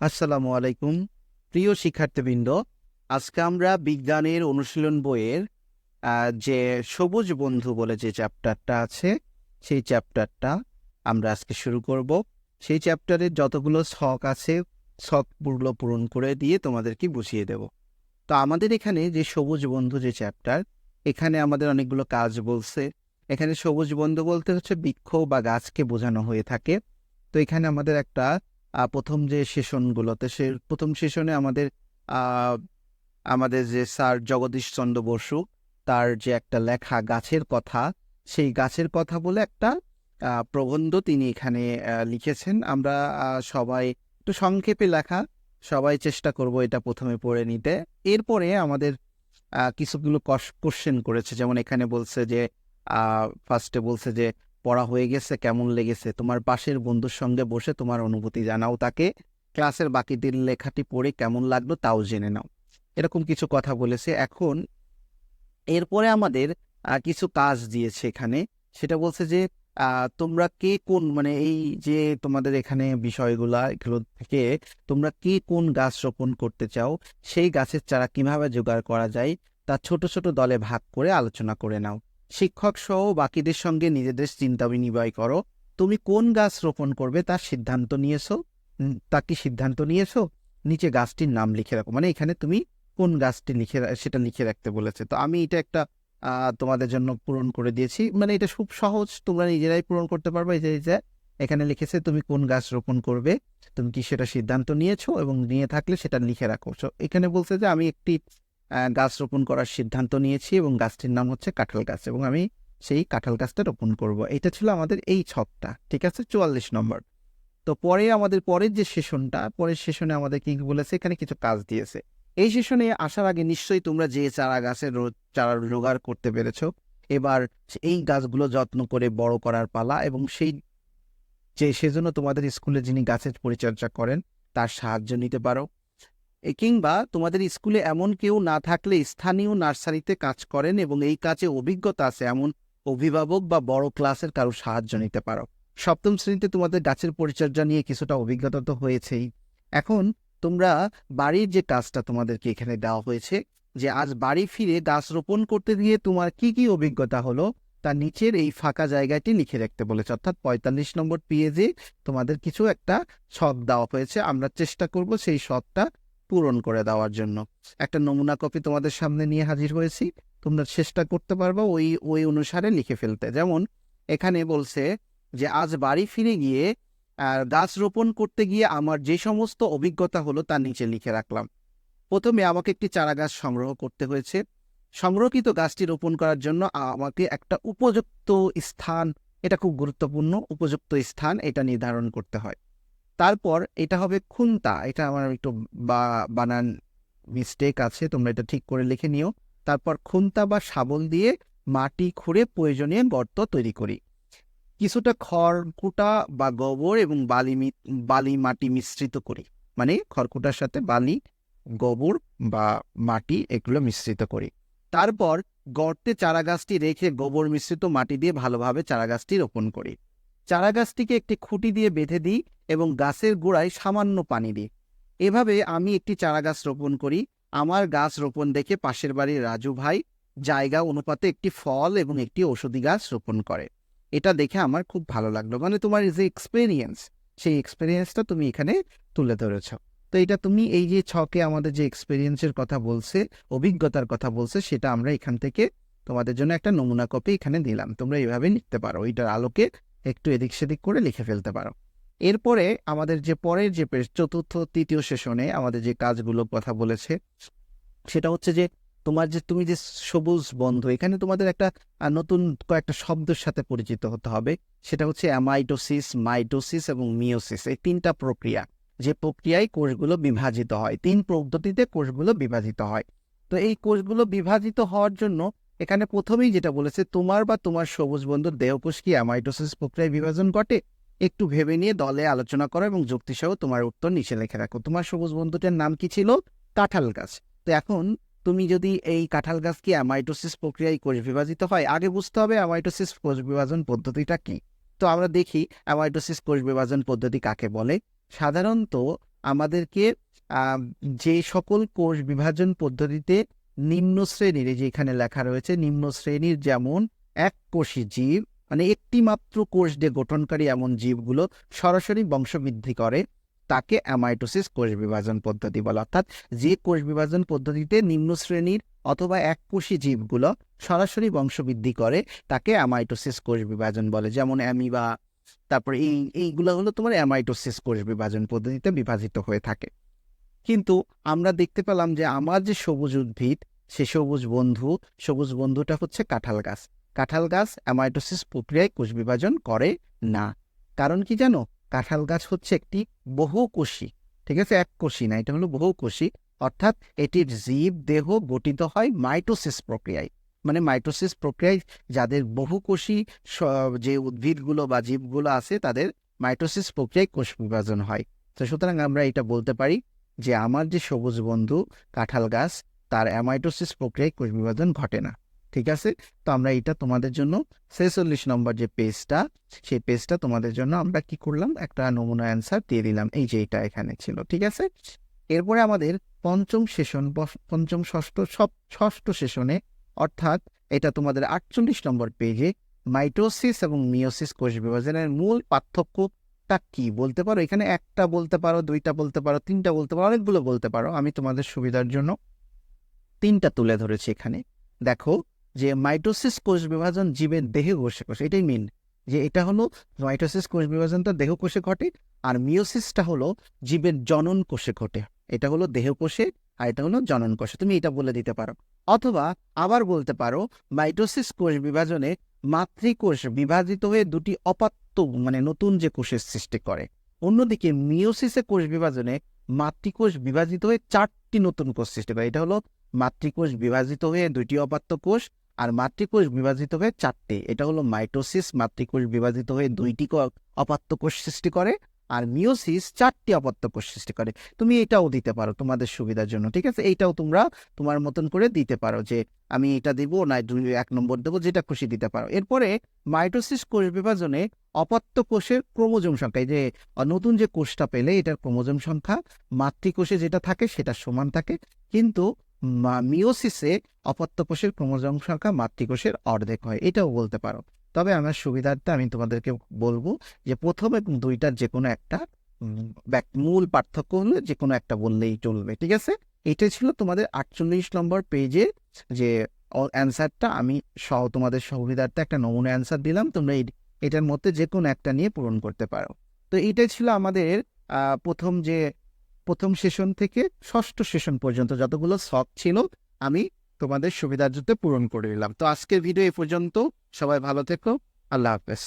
আসসালামু আলাইকুম, প্রিয় শিক্ষার্থীবৃন্দ। আজকে আমরা বিজ্ঞানের অনুশীলন বইয়ের যে সবুজ বন্ধু বলে যে চ্যাপ্টারটা আছে, সেই চ্যাপ্টারটা আমরা আজকে শুরু করব। সেই চ্যাপ্টারের যতগুলো ছক আছে ছকগুলো পূরণ করে দিয়ে তোমাদেরকে বুঝিয়ে দেব। তো আমাদের এখানে যে সবুজ বন্ধু যে চ্যাপ্টার, এখানে আমাদের অনেকগুলো কাজ বলছে। এখানে সবুজ বন্ধু বলতে হচ্ছে বৃক্ষ বা গাছকে বোঝানো হয়ে থাকে। তো এখানে আমাদের একটা প্রথম যে সেশনগুলোতে সে, প্রথম সেশনে আমাদের আমাদের যে স্যার জগদীশ চন্দ্র বসু, তার যে একটা লেখা গাছের কথা, সেই গাছের কথা বলে একটা প্রবন্ধ তিনি এখানে লিখেছেন। আমরা সবাই একটু সংক্ষেপে লেখা, সবাই চেষ্টা করব এটা প্রথমে পড়ে নিতে। এরপরে আমাদের কিছুগুলো কোশ্চেন করেছে। যেমন এখানে বলছে যে ফার্স্টে বলছে যে পড়া হয়ে গেছে, কেমন লেগেছে? তোমার পাশের বন্ধুর সঙ্গে বসে তোমার অনুভূতি জানাও তাকে। ক্লাসের বাকিদের লেখাটি পড়ে কেমন লাগল তাও জেনে নাও। এরকম কিছু কথা বলেছে। এখন এরপরে আমাদের কিছু কাজ দিয়েছে এখানে। সেটা বলছে যে তোমরা কে কোন মানে এই যে তোমাদের এখানে বিষয়গুলা, এগুলো থেকে তোমরা কে কোন গাছ রোপণ করতে চাও, সেই গাছের চারা কীভাবে জোগাড় করা যায়, তা ছোট ছোট দলে ভাগ করে আলোচনা করে নাও। শিক্ষক সহ বাকিদের সঙ্গে নিজেদের চিন্তা বিনিময় করো। তুমি কোন গাছ রোপণ করবে তার সিদ্ধান্ত নিয়েছো? তা কি সিদ্ধান্ত নিয়েছো? নিচে গাছটির নাম লিখে রাখো। মানে এখানে তুমি কোন গাছটি লিখে সেটা লিখে রাখতে বলেছে। তো আমি এটা একটা তোমাদের জন্য পূরণ করে দিয়েছি। মানে এটা খুব সহজ। তোমরা নিজেরাই পূরণ করতে পারবে। এই যে এখানে লিখেছে তুমি কোন গাছ রোপণ করবে, তুমি কি সেটা সিদ্ধান্ত নিয়েছো এবং নিয়ে থাকলে সেটা লিখে রাখো। এখানে বলছে যে আমি একটি গাছ রোপণ করার সিদ্ধান্ত নিয়েছি এবং গাছটির নাম হচ্ছে কাঁঠাল গাছ এবং আমি সেই কাঁঠাল গাছটা রোপণ করব। এটা ছিল আমাদের এই ছকটা, ঠিক আছে? চুয়াল্লিশ নম্বর। তো পরে আমাদের পরের যে সেশনটা, পরের সেশনে আমাদের কি বলেছে? এখানে কিছু কাজ দিয়েছে। এই সেশনে আসার আগে নিশ্চয়ই তোমরা যে চারা গাছের চারা জোগাড় করতে পেরেছ, এবার এই গাছগুলো যত্ন করে বড় করার পালা এবং সেই যে সেজন্য তোমাদের স্কুলে যিনি গাছের পরিচর্যা করেন, তার সাহায্য নিতে পারো। কিংবা তোমাদের স্কুলে এমন কেউ না থাকলে স্থানীয় নার্সারিতে কাজ করেন এবং এই কাজে অভিজ্ঞতা আছে এমন অভিভাবক বা বড় ক্লাসের কারও সাহায্য নিতে পারো। সপ্তম শ্রেণীতে তোমাদের গাছের পরিচর্যা নিয়ে কিছুটা অভিজ্ঞতা তো হয়েছেই। এখন তোমরা বাড়ির যে কাজটা তোমাদেরকে এখানে দেওয়া হয়েছে, যে আজ বাড়ি ফিরে গাছ রোপণ করতে গিয়ে তোমার কি কি অভিজ্ঞতা হলো, তা নিচের এই ফাঁকা জায়গাটি লিখে রাখতে বলেছে। অর্থাৎ পঁয়তাল্লিশ নম্বর পেজে তোমাদের কিছু একটা ছক দেওয়া হয়েছে। আমরা চেষ্টা করব সেই ছকটা পূরণ করে দেওয়ার জন্য। একটা নমুনা কপি তোমাদের সামনে নিয়ে হাজির হয়েছি। তোমরা চেষ্টা করতে পারবে ওই ওই অনুসারে লিখে ফেলতে। যেমন এখানে বলছে যে, আজ বাড়ি ফিরে গিয়ে আর গাছ রোপণ করতে গিয়ে আমার যে সমস্ত অভিজ্ঞতা হলো তা নিচে লিখে রাখলাম। প্রথমে আমাকে একটি চারা গাছ সংগ্রহ করতে হয়েছে। সংরক্ষিত গাছটি রোপণ করার জন্য আমাকে একটা উপযুক্ত স্থান, এটা খুব গুরুত্বপূর্ণ, উপযুক্ত স্থান এটা নির্ধারণ করতে হয়। তারপর এটা হবে খুন্তা। এটা আমার একটু বা- বানান মিস্টেক আছে, তোমরা এটা ঠিক করে লিখে নিও। তারপর খুন্তা বা শাবল দিয়ে মাটি খুঁড়ে প্রয়োজনীয় গর্ত তৈরি করি। কিছুটা খড়কুটা বা গোবর এবং বালি বালি মাটি মিশ্রিত করি। মানে খড়কুটার সাথে বালি, গোবর বা মাটি এগুলো মিশ্রিত করি। তারপর গর্তে চারা গাছটি রেখে গোবর মিশ্রিত মাটি দিয়ে ভালোভাবে চারা গাছটি রোপণ করি। চারা গাছটিকে একটি খুঁটি দিয়ে বেঁধে দিই এবং গাছের গোড়ায় সামান্য পানি দিই। এভাবে আমি একটি চারা গাছ রোপণ করি। আমার গাছ রোপণ দেখে পাশের বাড়ির রাজু ভাই জায়গা অনুপাতে একটি ফল এবং একটি ঔষধি গাছ রোপণ করে। এটা দেখে আমার খুব ভালো লাগল। মানে তোমার যে এক্সপেরিয়েন্স সেই এক্সপেরিয়েন্সটা তুমি এখানে তুলে ধরেছ। তো এটা তুমি এই যে ছকে আমাদের যে এক্সপেরিয়েন্সের কথা বলছে, অভিজ্ঞতার কথা বলছে, সেটা আমরা এখান থেকে তোমাদের জন্য একটা নমুনা কপি এখানে দিলাম। তোমরা এইভাবে লিখতে পারো। এটার আলোকে একটু এদিক সেদিক করে লিখে ফেলতে পারো। এরপরে আমাদের যে পরের যে চতুর্থ, তৃতীয় সেশনে আমাদের যে কাজগুলো কথা বলেছে, সেটা হচ্ছে যে তোমার যে, তুমি যে সবুজ বন্ধু, এখানে তোমাদের একটা নতুন কয়েকটা শব্দের সাথে পরিচিত হতে হবে। সেটা হচ্ছে অ্যামাইটোসিস, মাইটোসিস এবং মিওসিস এই তিনটা প্রক্রিয়া। যে প্রক্রিয়ায় কোষগুলো বিভাজিত হয়, তিন পদ্ধতিতে কোষগুলো বিভাজিত হয়। তো এই কোষগুলো বিভাজিত হওয়ার জন্য এখানে প্রথমেই যেটা বলেছে, তোমার বা তোমার সবুজ বন্ধুর দেহকোষ কি অ্যামাইটোসিস প্রক্রিয়ায় বিভাজন ঘটে? একটু ভেবে নিয়ে দলে আলোচনা করো এবং যুক্তিসহ তোমার উত্তর নিচে লিখে রাখো। তোমার সবুজ বন্ধুটার নাম কি ছিল? কাঁঠাল গাছ। তো এখন তুমি যদি এই কাঁঠাল গাছ কি অ্যামাইটোসিস প্রক্রিয়ায় কোষ বিভাজিত হয়, আগে বুঝতে হবে অ্যামাইটোসিস কোষ বিভাজন পদ্ধতিটা কি। তো আমরা দেখি অ্যামাইটোসিস কোষ বিভাজন পদ্ধতি কাকে বলে? সাধারণত আমাদেরকে যে সকল কোষ বিভাজন পদ্ধতিতে নিম্ন শ্রেণির, এই যে এখানে লেখা রয়েছে, নিম্ন শ্রেণির যেমন এক কোষী জীব মানে একটি মাত্র কোষ দিয়ে গঠনকারী এমন জীবগুলো সরাসরি বংশবৃদ্ধি করে, তাকে অ্যামাইটোসিস কোষ বিভাজন পদ্ধতি বলে। অর্থাৎ যে কোষ বিভাজন পদ্ধতিতে নিম্ন শ্রেণির অথবা এক কোষী জীবগুলো সরাসরি বংশবৃদ্ধি করে, তাকে অ্যামাইটোসিস কোষ বিভাজন বলে। যেমন অ্যামিবা, তারপরে এই, এইগুলো হলো তোমার অ্যামাইটোসিস কোষ বিভাজন পদ্ধতিতে বিভাজিত হয়ে থাকে। কিন্তু আমরা দেখতে পেলাম যে আমার যে সবুজ উদ্ভিদ, সে সবুজ বন্ধু, সবুজ বন্ধুটা হচ্ছে কাঁঠাল গাছ। কাঁঠাল গাছ অ্যামাইটোসিস প্রক্রিয়ায় কোষ বিভাজন করে না। কারণ কি জানো? কাঁঠাল গাছ হচ্ছে একটি বহুকোষী ঠিক আছে? এক কোষী না, এটা হলো বহুকোষী অর্থাৎ এটির জীব দেহ গঠিত হয় মাইটোসিস প্রক্রিয়ায় মানে মাইটোসিস প্রক্রিয়ায় যাদের বহুকোষী যে উদ্ভিদগুলো বা জীবগুলো আছে, তাদের মাইটোসিস প্রক্রিয়ায় কোষ বিভাজন হয়। তো সুতরাং আমরা এটা বলতে পারি যে আমার যে সবুজ বন্ধু কাঁঠাল গাছ, তার অ্যামাইটোসিস প্রক্রিয়ায় কোষ বিভাজন ঘটে না। ঠিক আছে? তো আমরা এটা তোমাদের জন্য ছেচল্লিশ নম্বর যে পেজটা সেই পেজটা তোমাদের জন্য আমরা কি করলাম? একটা নমুনা অ্যান্সার দিয়ে দিলাম। এই যে এটা এখানে ছিল। ঠিক আছে? এরপরে আমাদের পঞ্চম সেশন পঞ্চম ষষ্ঠ সব ষষ্ঠ সেশনে অর্থাৎ এটা তোমাদের আটচল্লিশ নম্বর পেজে মাইটোসিস এবং মিওসিস কোষ বিভাজনের মূল পার্থক্যটা কি? বলতে পারো, এখানে একটা বলতে পারো, দুইটা বলতে পারো, তিনটা বলতে পারো, অনেকগুলো বলতে পারো। আমি তোমাদের সুবিধার জন্য তিনটা তুলে ধরেছি এখানে। দেখো যে মাইটোসিস কোষ বিভাজন জীবের দেহে কোষে কোষে এটাই মেন যে এটা হলো মাইটোসিস কোষ বিভাজনটা দেহ কোষে ঘটে আর মিওসিসটা হলো জীবের জনন কোষে ঘটে। এটা হলো দেহ কোষে আর এটা হলো জনন কোষে। তুমি এটা বলে দিতে পারো। অথবা আবার বলতে পারো, মাইটোসিস কোষ বিভাজনে মাতৃকোষ বিভাজিত হয়ে দুটি অপাত্য মানে নতুন যে কোষের সৃষ্টি করে। অন্যদিকে মিওসিসে কোষ বিভাজনে মাতৃকোষ বিভাজিত হয়ে চারটি নতুন কোষ সৃষ্টি করে। এটা হলো মাতৃকোষ বিভাজিত হয়ে দুইটি অপাত্য কোষ আর মাতৃকোষ বিভাজিত হয়ে চারটি। এটা হলো মাইটোসিস, মাতৃকোষ বিভাজিত হয়ে দুইটি অপাত্য কোষ সৃষ্টি করে। আর মিওসিস চারটি অপাত্য কোষ সৃষ্টি করে। তুমি এটাও দিতে পারো তোমাদের সুবিধার জন্য, ঠিক আছে? এইটাও তোমরা তোমার মতন করে দিতে পারো যে আমি এটা দিব না এক নম্বর দেবো, যেটা খুশি দিতে পারো। এরপরে মাইটোসিস কোষ বিভাজনে অপাত্য কোষের ক্রোমোজোম সংখ্যা, এই যে নতুন যে কোষটা পেলে এটার ক্রোমোজোম সংখ্যা, মাতৃকোষে যেটা থাকে সেটা সমান থাকে, কিন্তু মিওসিসে অপত্য কোষের ক্রোমোজোম সংখ্যা মাতৃকোষের অর্ধেক হয়, এটাও বলতে পারো। তবে আমার সুবিধার্থে আমি তোমাদেরকে বলব যে প্রথম এবং দুইটার যে কোনো একটা মূল পার্থক্য হলো যে কোনো একটা বললেই চলবে, ঠিক আছে? এটা ছিল তোমাদের আটচল্লিশ নম্বর পেজে যে অ্যান্সারটা আমি সহ, তোমাদের সুবিধার্থে একটা নমুনা অ্যান্সার দিলাম। তোমরা এটার মধ্যে যে কোনো একটা নিয়ে পূরণ করতে পারো। তো এটাই ছিল আমাদের প্রথম যে, প্রথম সেশন থেকে ষষ্ঠ সেশন পর্যন্ত যতগুলো শখ ছিল, আমি তোমাদের সুবিধার জন্য পূরণ করে দিলাম তো আজকের ভিডিও এ পর্যন্ত। সবাই ভালো থেকো। আল্লাহ হাফেজ।